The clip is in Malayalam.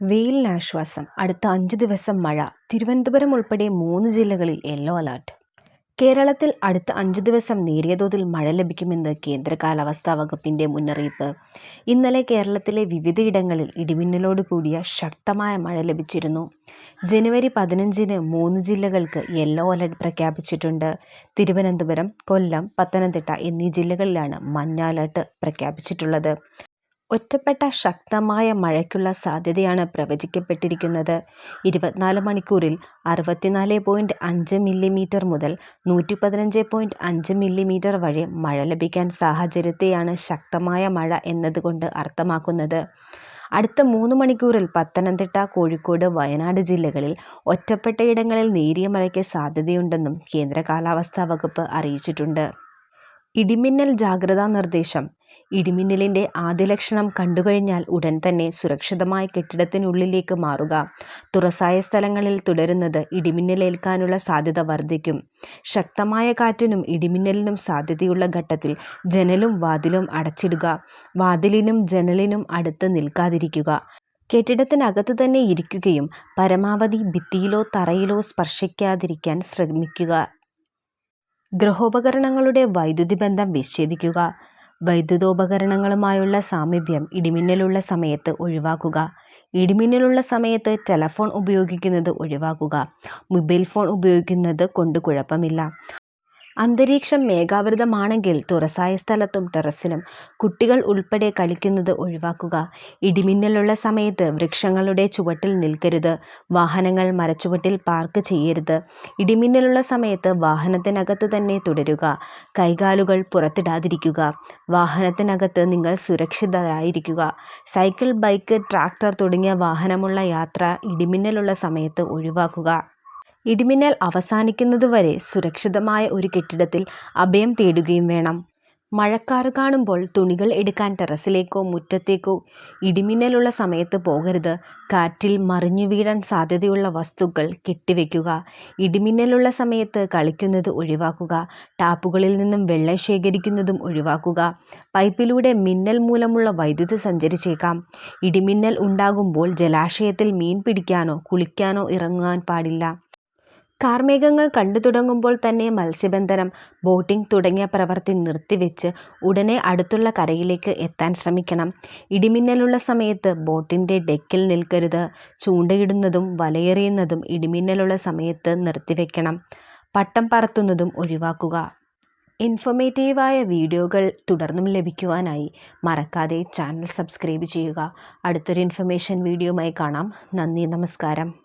വെയിലിനാശ്വാസം. അടുത്ത അഞ്ച് ദിവസം മഴ. തിരുവനന്തപുരം ഉൾപ്പെടെ മൂന്ന് ജില്ലകളിൽ യെല്ലോ അലർട്ട്. കേരളത്തിൽ അടുത്ത അഞ്ച് ദിവസം നേരിയ തോതിൽ മഴ ലഭിക്കുമെന്ന് കേന്ദ്ര കാലാവസ്ഥാ വകുപ്പിന്റെ മുന്നറിയിപ്പ്. ഇന്നലെ കേരളത്തിലെ വിവിധയിടങ്ങളിൽ ഇടിമിന്നലോട് കൂടിയ ശക്തമായ മഴ ലഭിച്ചിരുന്നു. ജനുവരി പതിനഞ്ചിന് മൂന്ന് ജില്ലകൾക്ക് യെല്ലോ അലർട്ട് പ്രഖ്യാപിച്ചിട്ടുണ്ട്. തിരുവനന്തപുരം കൊല്ലം പത്തനംതിട്ട എന്നീ ജില്ലകളിലാണ് മഞ്ഞ അലർട്ട് പ്രഖ്യാപിച്ചിട്ടുള്ളത്. ഒറ്റപ്പെട്ട ശക്തമായ മഴയ്ക്കുള്ള സാധ്യതയാണ് പ്രവചിക്കപ്പെട്ടിരിക്കുന്നത്. ഇരുപത്തിനാല് മണിക്കൂറിൽ അറുപത്തിനാല് പോയിന്റ് അഞ്ച് മില്ലിമീറ്റർ മുതൽ നൂറ്റി പതിനഞ്ച് പോയിന്റ് അഞ്ച് മില്ലിമീറ്റർ വരെ മഴ ലഭിക്കാൻ സാഹചര്യത്തെയാണ് ശക്തമായ മഴ എന്നതുകൊണ്ട് അർത്ഥമാക്കുന്നത്. അടുത്ത മൂന്ന് മണിക്കൂറിൽ പത്തനംതിട്ട കോഴിക്കോട് വയനാട് ജില്ലകളിൽ ഒറ്റപ്പെട്ടയിടങ്ങളിൽ നേരിയ മഴയ്ക്ക് സാധ്യതയുണ്ടെന്നും കേന്ദ്ര കാലാവസ്ഥാ വകുപ്പ് അറിയിച്ചിട്ടുണ്ട്. ഇടിമിന്നൽ ജാഗ്രതാ നിർദ്ദേശം ഇടിമിന്നലിന്റെ ആദ്യ ലക്ഷണം കണ്ടുകഴിഞ്ഞാൽ ഉടൻ തന്നെ സുരക്ഷിതമായ കെട്ടിടത്തിനുള്ളിലേക്ക് മാറുക. തുറസായ സ്ഥലങ്ങളിൽ തുടരുന്നത് ഇടിമിന്നലേൽക്കാനുള്ള സാധ്യത വർദ്ധിക്കും. ശക്തമായ കാറ്റിനും ഇടിമിന്നലിനും സാധ്യതയുള്ള ഘട്ടത്തിൽ ജനലും വാതിലും അടച്ചിടുക. വാതിലിനും ജനലിനും അടുത്ത് നിൽക്കാതിരിക്കുക. കെട്ടിടത്തിനകത്ത് തന്നെ ഇരിക്കുകയും പരമാവധി ഭിത്തിയിലോ തറയിലോ സ്പർശിക്കാതിരിക്കാൻ ശ്രമിക്കുക. ഗ്രഹോപകരണങ്ങളുടെ വൈദ്യുതി ബന്ധം വിച്ഛേദിക്കുക. വൈദ്യുതോപകരണങ്ങളുമായുള്ള സാമീപ്യം ഇടിമിന്നലുള്ള സമയത്ത് ഒഴിവാക്കുക. ഇടിമിന്നലുള്ള സമയത്ത് ടെലഫോൺ ഉപയോഗിക്കുന്നത് ഒഴിവാക്കുക. മൊബൈൽ ഫോൺ ഉപയോഗിക്കുന്നത് കൊണ്ട് കുഴപ്പമില്ല. അന്തരീക്ഷം മേഘാവൃതമാണെങ്കിൽ തുറസായ സ്ഥലത്തും ടെറസിലും കുട്ടികൾ ഉൾപ്പെടെ കളിക്കുന്നത് ഒഴിവാക്കുക. ഇടിമിന്നലുള്ള സമയത്ത് വൃക്ഷങ്ങളുടെ ചുവട്ടിൽ നിൽക്കരുത്. വാഹനങ്ങൾ മരച്ചുവട്ടിൽ പാർക്ക് ചെയ്യരുത്. ഇടിമിന്നലുള്ള സമയത്ത് വാഹനത്തിനകത്ത് തന്നെ തുടരുക. കൈകാലുകൾ പുറത്തിടാതിരിക്കുക. വാഹനത്തിനകത്ത് നിങ്ങൾ സുരക്ഷിതരായിരിക്കുക. സൈക്കിൾ ബൈക്ക് ട്രാക്ടർ തുടങ്ങിയ വാഹനമുള്ള യാത്ര ഇടിമിന്നലുള്ള സമയത്ത് ഒഴിവാക്കുക. ഇടിമിന്നൽ അവസാനിക്കുന്നതുവരെ സുരക്ഷിതമായ ഒരു കെട്ടിടത്തിൽ അഭയം തേടുകയും വേണം. മഴക്കാറ് കാണുമ്പോൾ തുണികൾ എടുക്കാൻ ടെറസിലേക്കോ മുറ്റത്തേക്കോ ഇടിമിന്നലുള്ള സമയത്ത് പോകരുത്. കാറ്റിൽ മറിഞ്ഞു വീഴാൻ സാധ്യതയുള്ള വസ്തുക്കൾ കെട്ടിവെക്കുക ഇടിമിന്നലുള്ള സമയത്ത് കളിക്കുന്നത് ഒഴിവാക്കുക. ടാപ്പുകളിൽ നിന്നും വെള്ളം ശേഖരിക്കുന്നതും ഒഴിവാക്കുക. പൈപ്പിലൂടെ മിന്നൽ മൂലമുള്ള വൈദ്യുതി സഞ്ചരിച്ചേക്കാം. ഇടിമിന്നൽ ഉണ്ടാകുമ്പോൾ ജലാശയത്തിൽ മീൻ പിടിക്കാനോ കുളിക്കാനോ ഇറങ്ങാൻ പാടില്ല. കാർമേഘങ്ങൾ കണ്ടു തുടങ്ങുമ്പോൾ തന്നെ മത്സ്യബന്ധനം ബോട്ടിംഗ് തുടങ്ങിയ പ്രവൃത്തി നിർത്തിവെച്ച് ഉടനെ അടുത്തുള്ള കരയിലേക്ക് എത്താൻ ശ്രമിക്കണം. ഇടിമിന്നലുള്ള സമയത്ത് ബോട്ടിന്റെ ഡെക്കിൽ നിൽക്കരുത്. ചൂണ്ടയിടുന്നതും വലയെറിയുന്നതും ഇടിമിന്നലുള്ള സമയത്ത് നിർത്തിവെക്കണം. പട്ടം പറത്തുന്നതും ഒഴിവാക്കുക. ഇൻഫോർമേറ്റീവായ വീഡിയോകൾ തുടർന്നും ലഭിക്കുവാനായി മറക്കാതെ ചാനൽ സബ്സ്ക്രൈബ് ചെയ്യുക. അടുത്തൊരു ഇൻഫർമേഷൻ വീഡിയോയുമായി കാണാം. നന്ദി നമസ്കാരം.